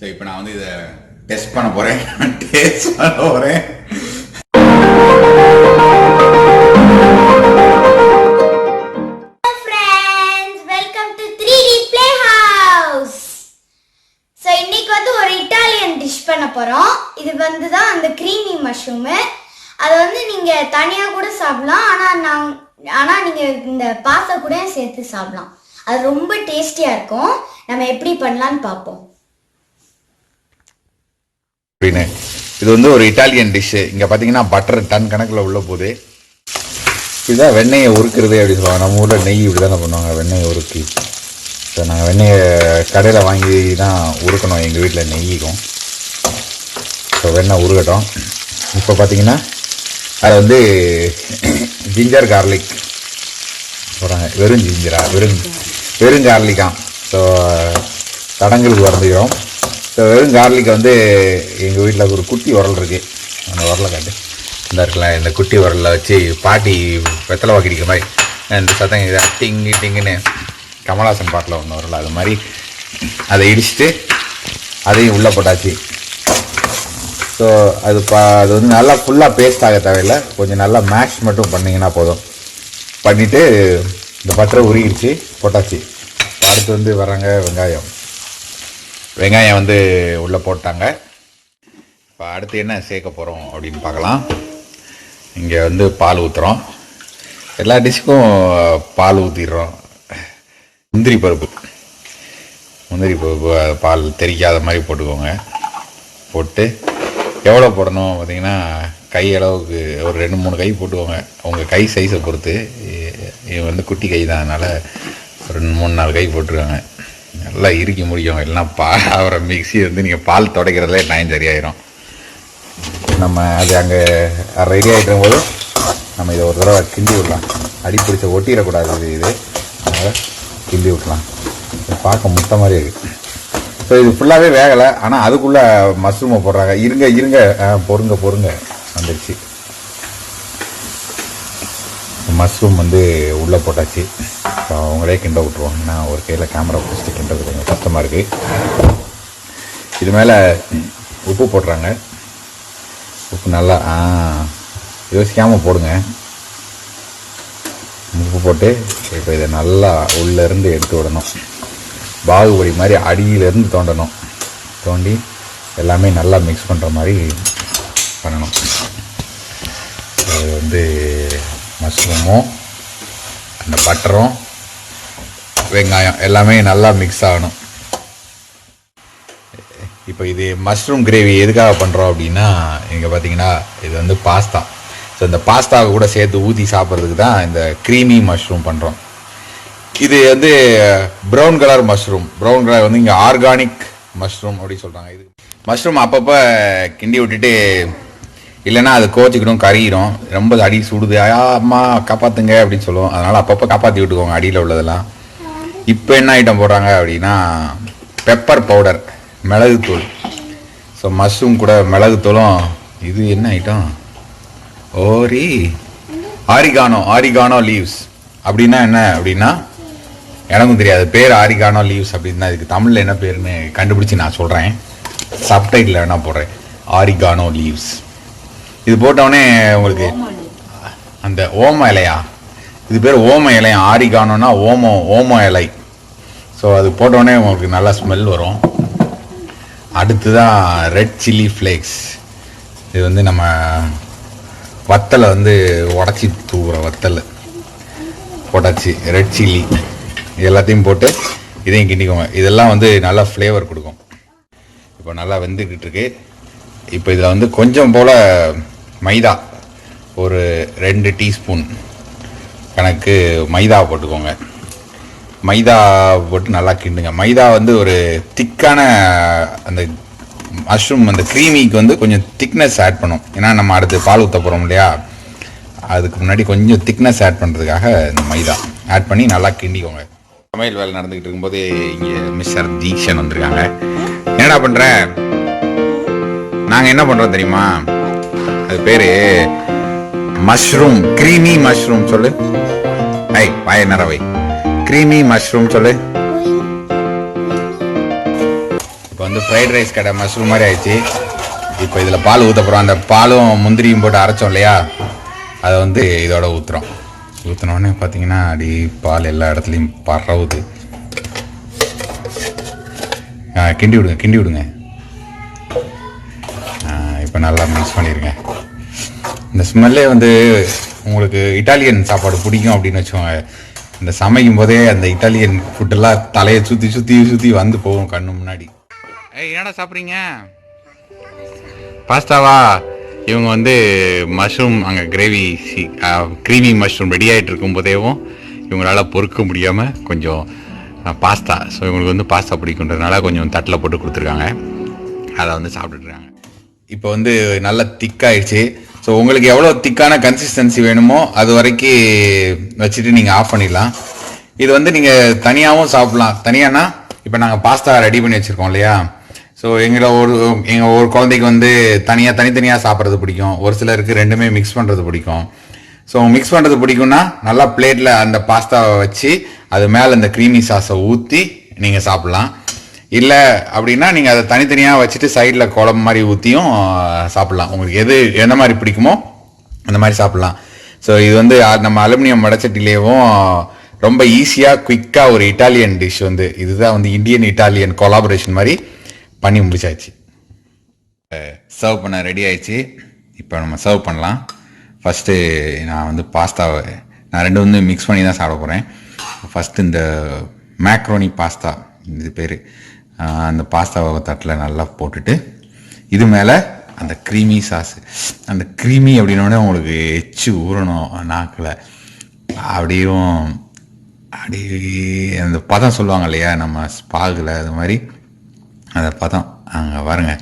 So இப்போ நான் வந்து இதை டெஸ்ட் பண்ண போகிறேன் டேஸ்ட் பண்ண போகிறேன் welcome to three D play house so இன்னைக்கு வந்து ஒரு இட்டாலியன் டிஷ் பண்ண போகிறோம் இது வந்து தான் அந்த க்ரீமி மஷ்ரூமு அது வந்து நீங்கள் தனியாக கூட சாப்பிடலாம். ஆனால் நாங் ஆனால் நீங்கள் இந்த பாசை கூட சேர்த்து சாப்பிடலாம். அது ரொம்ப டேஸ்டியாக இருக்கும். நம்ம எப்படி பண்ணலான்னு பார்ப்போம். அப்படின்னு. இது வந்து ஒரு இட்டாலியன் டிஷ்ஷு இங்கே பார்த்தீங்கன்னா பட்டர் டன் கணக்கில் உள்ள போகுது இதுதான் வெண்ணெயை உருக்குறது அப்படி சொல்லுவாங்க. நம்ம ஊரில் நெய் இப்படி தானே பண்ணுவாங்க. வெண்ணெயை உருக்கி. ஸோ நாங்கள் வெண்ணெயை கடையில் வாங்கி தான் உருக்கணும். எங்கள் வீட்டில் நெய்யிக்கும் ஸோ வெண்ணெய் உருகட்டும். இப்போ பார்த்தீங்கன்னா அது வந்து ஜிஞ்சர் கார்லிக் போகிறாங்க வெறும் ஜிஞ்சரா வெறும் வெறும் கார்லிக்கா ஸோ தடங்களுக்கு வரந்துக்கிறோம் ஸோ வெறும் கார்லிக் வந்து எங்கள் வீட்டில் ஒரு குட்டி உரல் இருக்குது அந்த உரலை காட்டு இந்த இருக்கலாம் இந்த குட்டி உரலில் வச்சு பாட்டி வெத்தலை வாக்கிடிக்கிற மாதிரி இந்த சத்தம் இது டிங்கு டிங்குன்னு கமலாசன் பாட்டில் ஒன்று உரல். அது மாதிரி அதை இடிச்சுட்டு அதையும் உள்ளே போட்டாச்சு. ஸோ அது பா அது வந்து நல்லா ஃபுல்லாக பேஸ்ட் ஆக தேவையில்லை. கொஞ்சம் நல்லா மேஷ் மட்டும் பண்ணிங்கன்னா போதும். பண்ணிவிட்டு இந்த பட்டரை உருகிடுச்சு போட்டாச்சு. அடுத்து வந்து வராங்க வெங்காயம். வெங்காயம் வந்து உள்ளே போட்டாங்க. இப்போ அடுத்து என்ன சேர்க்க போகிறோம் அப்படின்னு பார்க்கலாம். இங்கே வந்து பால் ஊற்றுறோம் எல்லா டிஷ்ஷுக்கும் பால் ஊற்றிடுறோம் முந்திரி பருப்பு. முந்திரி பருப்பு பால் தெரிக்காத மாதிரி போட்டுக்கோங்க. போட்டு எவ்வளோ போடணும் பார்த்தீங்கன்னா கை அளவுக்கு ஒரு ரெண்டு மூணு கை போட்டுக்கோங்க. உங்கள் கை சைஸை பொறுத்து. இது வந்து குட்டி கை தான். அதனால் ஒரு ரெண்டு மூணு நாலு கை போட்டுருக்காங்க நல்லா இறுக்கி முடிக்கும் எல்லாம் பா அப்புறம் மிக்சி வந்து நீங்கள் பால் துடைக்கிறதுலே டைம் சரியாயிரும். நம்ம அது அங்கே ரெடி ஆகிட்ட போது நம்ம இதை ஒரு தடவை கிண்டி விடலாம். அடி பிடிச்ச ஒட்டிடக்கூடாது இது இது. அதனால் கிண்டி விடலாம். பார்க்க முத்த மாதிரி இருக்குது ஸோ இது ஃபுல்லாகவே வேகலை. ஆனால் அதுக்குள்ளே மஷ்ரூமை போடுறாங்க. இருங்க இருங்க. பொறுங்க பொறுங்க. வந்துடுச்சு மஷ்ரூம் வந்து உள்ளே போட்டாச்சு. ஸோ அவங்களே கிண்ட விட்ருவாங்க நான் ஒரு கையில் கேமரா பிடிச்சிட்டு கிண்டது கொஞ்சம் கஷ்டமாக இருக்குது இது மேலே உப்பு போடுறாங்க. உப்பு நல்லா ஆ யோசிக்காமல் போடுங்க. உப்பு போட்டு இப்போ இதை நல்லா உள்ளேருந்து எடுத்து விடணும். பாகுபலி மாதிரி அடியிலேருந்து தோண்டணும். தோண்டி எல்லாமே நல்லா மிக்ஸ் பண்ணுற மாதிரி பண்ணணும். அது வந்து மஷ்ரூமும் அந்த பட்டரும் வெங்காயம் எல்லாமே நல்லா மிக்ஸ் ஆகணும். இப்போ இது மஷ்ரூம் கிரேவி எதுக்காக பண்ணுறோம் அப்படின்னா இங்கே பார்த்தீங்கன்னா இது வந்து பாஸ்தா ஸோ இந்த பாஸ்தாவை கூட சேர்த்து ஊற்றி சாப்பிட்றதுக்கு தான் இந்த க்ரீமி மஷ்ரூம் பண்ணுறோம் இது வந்து brown colour mushroom brown colour வந்து இங்கே ஆர்கானிக் மஷ்ரூம் அப்படின்னு சொல்கிறாங்க இது மஷ்ரூம் அப்பப்போ கிண்டி விட்டுட்டு இல்லைன்னா அது கோச்சிக்கிடும் கறியிடும் ரொம்ப அடி சுடுது அம்மா காப்பாற்றுங்க அப்படின்னு சொல்லுவோம். அதனால் அப்பப்போ காப்பாற்றி விட்டுக்கோங்க அடியில் உள்ளதெல்லாம். இப்போ என்ன ஐட்டம் போடுறாங்க அப்படின்னா பெப்பர் பவுடர் மிளகுத்தூள் ஸோ மஷ்ரூம் கூட மிளகுத்தூளும் இது என்ன ஐட்டம் ஓரி ஆரிகானோ ஆரிகானோ லீவ்ஸ் அப்படின்னா என்ன அப்படின்னா எனக்கும் தெரியாது பேர் ஆரிகானோ லீவ்ஸ் அப்படின்னு தான் இதுக்கு தமிழில் என்ன பேருன்னு கண்டுபிடிச்சி நான் சொல்கிறேன் சப்டைட்டில் வேணால் போடுறேன். ஆரிகானோ லீவ்ஸ் இது போட்டவுடனே உங்களுக்கு அந்த ஓம இலையா? இது பேர் ஓம இலையா ஆரிகானோனா ஓமோ ஓமோ இலை. ஸோ அது போட்டோடனே உங்களுக்கு நல்லா ஸ்மெல் வரும். அடுத்து தான் ரெட் சில்லி ஃப்ளேக்ஸ் இது வந்து நம்ம வத்தலை வந்து உடச்சி தூவுற வத்தல். போட்டாச்சு ரெட் சில்லி எல்லாத்தையும் போட்டு இதையும் கிண்டிக்கோங்க. இதெல்லாம் வந்து நல்லா ஃப்ளேவர் கொடுக்கும். இப்போ நல்லா வெந்துக்கிட்டு இருக்கு. இப்போ இதில் வந்து கொஞ்சம் போல் மைதா. ஒரு ரெண்டு டீஸ்பூன். கணக்கு மைதா போட்டுக்கோங்க. மைதா போட்டு நல்லா கிண்டுங்க. மைதா வந்து ஒரு திக்கான அந்த மஷ்ரூம் அந்த க்ரீமிக்கு வந்து கொஞ்சம் திக்னஸ் ஆட் பண்ணும். ஏன்னா நம்ம அடுத்து பால் ஊற்ற போகிறோம் இல்லையா? அதுக்கு முன்னாடி கொஞ்சம் திக்னஸ் ஆட் பண்ணுறதுக்காக இந்த மைதா ஆட் பண்ணி நல்லா கிண்டிக்கோங்க. சமையல் வேலை நடந்துக்கிட்டு இருக்கும்போது இங்கே மிஸ்டர் தீக்ஷன் வந்திருக்காங்க. என்னடா பண்ணுற நாங்கள் என்ன பண்ணுறோம் தெரியுமா? அது பேர் மஷ்ரூம் க்ரீமி மஷ்ரூம் சொல்லு. ஐ வாய நரவை. க்ரீமி மஷ்ரூம் சொல்லு. இப்போ வந்து ஃப்ரைட் ரைஸ் கடை மஷ்ரூம் மாதிரி ஆயிடுச்சு. இப்போ இதில் பால் ஊற்ற போகிறோம் அந்த பாலும் முந்திரியும் போட்டு அரைச்சோம் இல்லையா? அதை வந்து இதோட ஊற்றுறோம் ஊற்றினோடனே பார்த்தீங்கன்னா அடி பால் எல்லா இடத்துலையும் பரவுது. கிண்டி விடுங்க கிண்டி விடுங்க. இப்போ நல்லா மிக்ஸ் பண்ணிடுங்க இந்த ஸ்மெல்லே வந்து உங்களுக்கு இட்டாலியன் சாப்பாடு பிடிக்கும் அப்படின்னு வச்சுக்கோங்க. இந்த சமைக்கும் போதே அந்த இட்டாலியன் ஃபுட்டெல்லாம் தலையை சுற்றி சுற்றி சுற்றி வந்து போகும் கண்ணு முன்னாடி. ஏய் என்னடா சாப்பிட்றீங்க? பாஸ்தாவா? இவங்க வந்து மஷ்ரூம் அங்கே கிரேவி க்ரீமி மஷ்ரூம் ரெடி ஆகிட்டு இருக்கும் போதேவும் இவங்களால பொறுக்க முடியாமல் கொஞ்சம் பாஸ்தா. ஸோ இவங்களுக்கு வந்து பாஸ்தா பிடிக்குன்றதுனால கொஞ்சம் தட்டில் போட்டு கொடுத்துருக்காங்க. அதை வந்து சாப்பிட்டுட்ருக்காங்க இப்போ வந்து நல்லா திக்காயிடுச்சு ஸோ உங்களுக்கு எவ்வளோ திக்கான கன்சிஸ்டன்சி வேணுமோ அது வரைக்கும் வச்சுட்டு நீங்கள் ஆஃப் பண்ணிடலாம். இது வந்து நீங்கள் தனியாகவும் சாப்பிட்லாம். தனியானா இப்போ நாங்கள் பாஸ்தா ரெடி பண்ணி வச்சுருக்கோம் இல்லையா? ஸோ எங்களை ஒரு எங்கள் ஒரு குழந்தைக்கு வந்து தனியாக தனித்தனியாக சாப்பிட்றது பிடிக்கும். ஒரு சிலருக்கு ரெண்டுமே மிக்ஸ் பண்ணுறது பிடிக்கும். ஸோ மிக்ஸ் பண்ணுறது பிடிக்கும்னா நல்லா பிளேட்டில் அந்த பாஸ்தாவை வச்சு அது மேலே அந்த க்ரீமி சாஸை ஊற்றி நீங்கள் சாப்பிட்லாம். இல்லை அப்படின்னா நீங்கள் அதை தனித்தனியாக வச்சுட்டு சைடில் குழம்பு மாதிரி ஊற்றியும் சாப்பிட்லாம். உங்களுக்கு எது எந்த மாதிரி பிடிக்குமோ அந்த மாதிரி சாப்பிட்லாம். ஸோ இது வந்து நம்ம அலுமினியம் வடச்சட்டிலேயும் ரொம்ப ஈஸியாக குயிக்காக ஒரு இட்டாலியன் டிஷ் வந்து இதுதான் வந்து இந்தியன் இட்டாலியன் கொலாபரேஷன் மாதிரி பண்ணி முடிச்சாச்சு. சர்வ் பண்ண ரெடி ஆயிடுச்சு. இப்போ நம்ம சர்வ் பண்ணலாம். ஃபஸ்ட்டு நான் வந்து பாஸ்தாவை நான் ரெண்டு வந்து மிக்ஸ் பண்ணி தான் சாப்பிட போகிறேன் ஃபஸ்ட்டு இந்த மேக்ரோனி பாஸ்தா இது பேர். அந்த பாஸ்தாவை தட்டில் நல்லா போட்டுட்டு இது மேலே அந்த க்ரீமி சாஸ் அந்த க்ரீமி அப்படின்னோடனே உங்களுக்கு எச்சு ஊறணும் நாக்கில். அப்படியும் அப்படி அந்த பதம் சொல்லுவாங்க இல்லையா நம்ம பாகில் அது மாதிரி. அந்த பதம் அங்கே பாருங்க.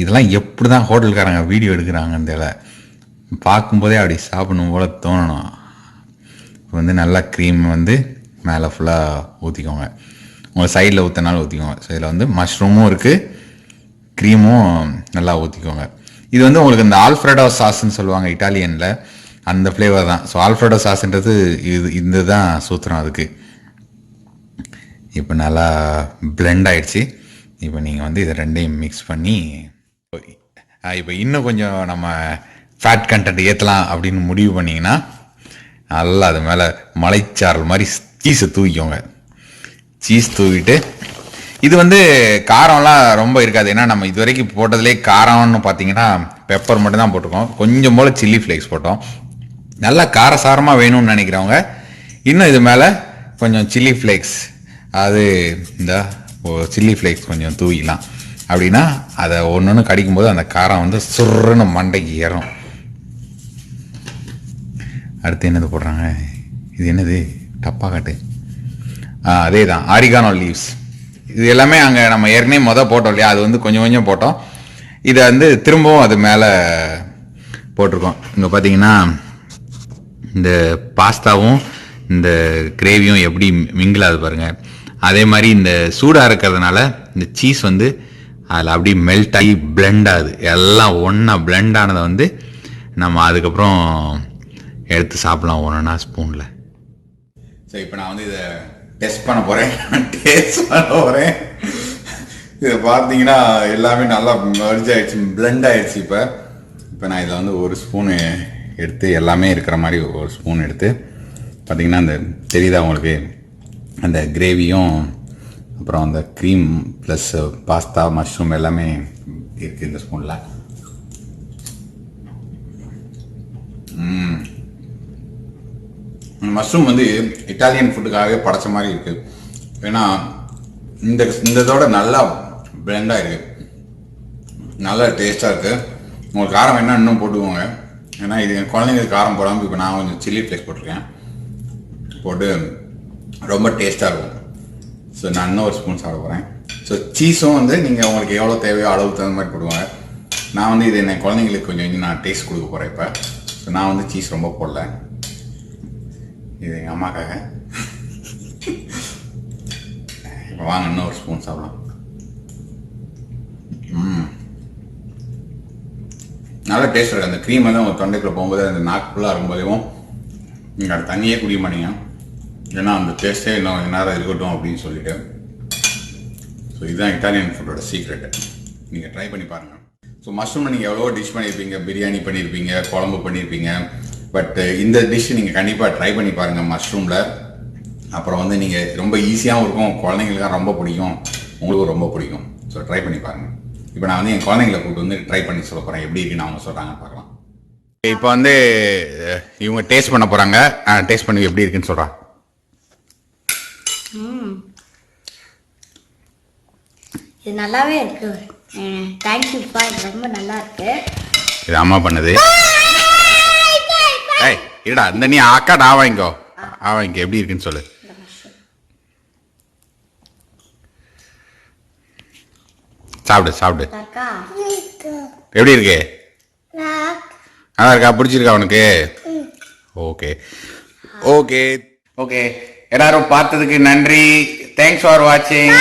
இதெல்லாம் எப்படி தான் ஹோட்டல்காரங்க வீடியோ எடுக்கிறாங்கன்னு தெரியல. பார்க்கும்போதே அப்படி சாப்பிடணும் போல் தோணணும். வந்து நல்லா க்ரீம் வந்து மேலே ஃபுல்லாக ஊற்றிக்கோங்க உங்கள் சைடில் ஊற்றினாலும் ஊற்றிக்கோங்க ஸோ இதில் வந்து மஷ்ரூமும் இருக்குது க்ரீமும் நல்லா ஊற்றிக்கோங்க இது வந்து உங்களுக்கு இந்த ஆல்ஃப்ரெடோ சாஸ்ன்னு சொல்லுவாங்க இட்டாலியனில். அந்த ஃப்ளேவர் தான். ஸோ ஆல்ஃப்ரெடோ சாஸ்ன்றது இது இந்த தான் சூத்திரம் அதுக்கு. இப்போ நல்லா பிளெண்ட் ஆயிடுச்சு. இப்போ நீங்கள் வந்து இதை ரெண்டையும் மிக்ஸ் பண்ணி இப்போ இன்னும் கொஞ்சம் நம்ம ஃபேட் கண்டென்ட் ஏற்றலாம் அப்படின்னு முடிவு பண்ணிங்கன்னா நல்லா அது மேலே மலைச்சாரல் மாதிரி சீஸை தூக்கிக்கோங்க. சீஸ் தூவிட்டு. இது வந்து காரம்லாம் ரொம்ப இருக்காது. ஏன்னா நம்ம இது வரைக்கும் போட்டதுலே காரம்னு பார்த்தீங்கன்னா பெப்பர் மட்டும் தான் போட்டிருக்கோம். கொஞ்சம் போல் சில்லி ஃப்ளேக்ஸ் போட்டோம். நல்லா காரசாரமாக வேணும்னு நினைக்கிறவங்க இன்னும் இது மேலே கொஞ்சம் சில்லி ஃப்ளேக்ஸ் அது இந்த சில்லி ஃப்ளேக்ஸ் கொஞ்சம் தூவிக்கலாம். அப்படின்னா அதை ஒன்று ஒன்று கடிக்கும்போது அந்த காரம் வந்து சுருன்னு மண்டைக்கு ஏறும். அடுத்து என்னது போடுறாங்க? இது என்னது? டப்பா காட்டு அதே தான் ஆரிகானோ லீவ்ஸ் இது எல்லாமே அங்கே நம்ம ஏற்கனவே மொதல் போட்டோம் இல்லையா? அது வந்து கொஞ்சம் கொஞ்சம் போட்டோம். இதை வந்து திரும்பவும் அது மேலே போட்டிருக்கோம். இங்கே பார்த்தீங்கன்னா இந்த பாஸ்தாவும் இந்த கிரேவியும் எப்படி மிங்கிள் ஆகுது பாருங்க. அதே மாதிரி இந்த சூடாக இருக்கிறதுனால இந்த சீஸ் வந்து அதில் அப்படியே மெல்ட் ஆகி பிளெண்ட் ஆகுது. எல்லாம் ஒன்றா பிளெண்ட் ஆனதை வந்து நம்ம அதுக்கப்புறம் எடுத்து சாப்பிடலாம் ஒன்றா ஸ்பூனில் ஸோ இப்போ நான் வந்து இதை டெஸ்ட் பண்ண போகிறேன் டேஸ்ட் பண்ண போகிறேன் இதை பார்த்தீங்கன்னா எல்லாமே நல்லா மெர்ஜ் ஆயிடுச்சு blend ஆயிடுச்சு இப்போ. இப்போ நான் இதில் வந்து ஒரு ஸ்பூனு எடுத்து எல்லாமே இருக்கிற மாதிரி ஒரு ஸ்பூன் எடுத்து பார்த்தீங்கன்னா அந்த தெரியுதா உங்களுக்கு? அந்த கிரேவியும் அப்புறம் அந்த க்ரீம் ப்ளஸ் பாஸ்தா மஷ்ரூம் எல்லாமே இருக்குது இந்த ஸ்பூனில் மஷ்ரூம் வந்து இட்டாலியன் ஃபுட்டுக்காகவே படைச்ச மாதிரி இருக்கு. ஏன்னா இந்த இந்த இதோட நல்லா பிளெண்டாக இருக்கு. நல்லா டேஸ்ட்டாக இருக்கு. உங்களுக்கு காரம் என்ன இன்னும் போட்டுக்கோங்க. ஏன்னா இது என் குழந்தைங்களுக்கு காரம் போடாமல் இப்போ நான் கொஞ்சம் சில்லி ஃப்ளேக்ஸ் போட்டிருக்கேன். போட்டு ரொம்ப டேஸ்ட்டாக இருக்கும். ஸோ நான் இன்னும் ஒரு ஸ்பூன் சாப்பிட போகிறேன் ஸோ சீஸும் வந்து நீங்கள் உங்களுக்கு எவ்வளோ தேவையோ அளவுக்கு தகுந்த மாதிரி போடுவாங்க. நான் வந்து இது என் குழந்தைங்களுக்கு கொஞ்சம் கொஞ்சம் நான் டேஸ்ட் கொடுக்க போகிறேன் இப்போ. ஸோ நான் வந்து சீஸ் ரொம்ப போடல. இது எங்கள் அம்மாக்காக. இப்போ வாங்க இன்னும் ஒரு ஸ்பூன் சாப்பிடலாம் ம் டேஸ்ட் இருக்கு. அந்த க்ரீம் வந்து உங்கள் தொண்டைக்குள்ளே போகும்போது அந்த நாக்கு ஃபுல்லாக இருக்கும்போதேவும் நீங்கள் அது தண்ணியே குடிக்க மாட்டீங்க. ஏன்னா அந்த டேஸ்ட்டே இன்னும் நேரம் இருக்கட்டும் அப்படின்னு சொல்லிட்டு. ஸோ இதுதான் இட்டாலியன் ஃபுட்டோட சீக்ரெட் நீங்கள் ட்ரை பண்ணி பாருங்கள் ஸோ மஷ்ரூம் நீங்கள் எவ்வளோ டிஷ் பண்ணியிருப்பீங்க பிரியாணி பண்ணியிருப்பீங்க குழம்பு பண்ணியிருப்பீங்க பட் இந்த டிஷ் நீங்கள் கண்டிப்பாக ட்ரை பண்ணி பாருங்கள் மஷ்ரூமில் அப்புறம் வந்து நீங்கள் ரொம்ப ஈஸியாகவும் இருக்கும். குழந்தைங்களுக்கும் ரொம்ப பிடிக்கும். உங்களுக்கும் ரொம்ப பிடிக்கும். ஸோ ட்ரை பண்ணி பாருங்கள் இப்போ நான் வந்து என் குழந்தைங்களை கூப்பிட்டு வந்து ட்ரை பண்ணி சொல்ல போகிறேன் எப்படி இருக்குன்னு அவங்க சொல்கிறாங்கன்னு பார்க்கலாம். இப்போ வந்து இவங்க டேஸ்ட் பண்ண போகிறாங்க டேஸ்ட் பண்ணி எப்படி இருக்குன்னு சொல்கிறா இது நல்லாவே இருக்கு. தேங்க்யூப்பா ரொம்ப நல்லா இருக்கு. இது அம்மா பண்ணது. இருடா இந்த நீ அக்கா நான் வாங்கிக்கோ. ஆ வாங்கிக்கோ எப்படி இருக்குன்னு சொல்லு. சாப்பிடு சாப்பிடு. எப்படி இருக்கு? நல்லா இருக்கா? பிடிச்சிருக்கா உனக்கு? ஓகே. ஓகே. ஓகே. எல்லாரும் பார்த்ததுக்கு நன்றி. தேங்க்ஸ் ஃபார் வாட்சிங்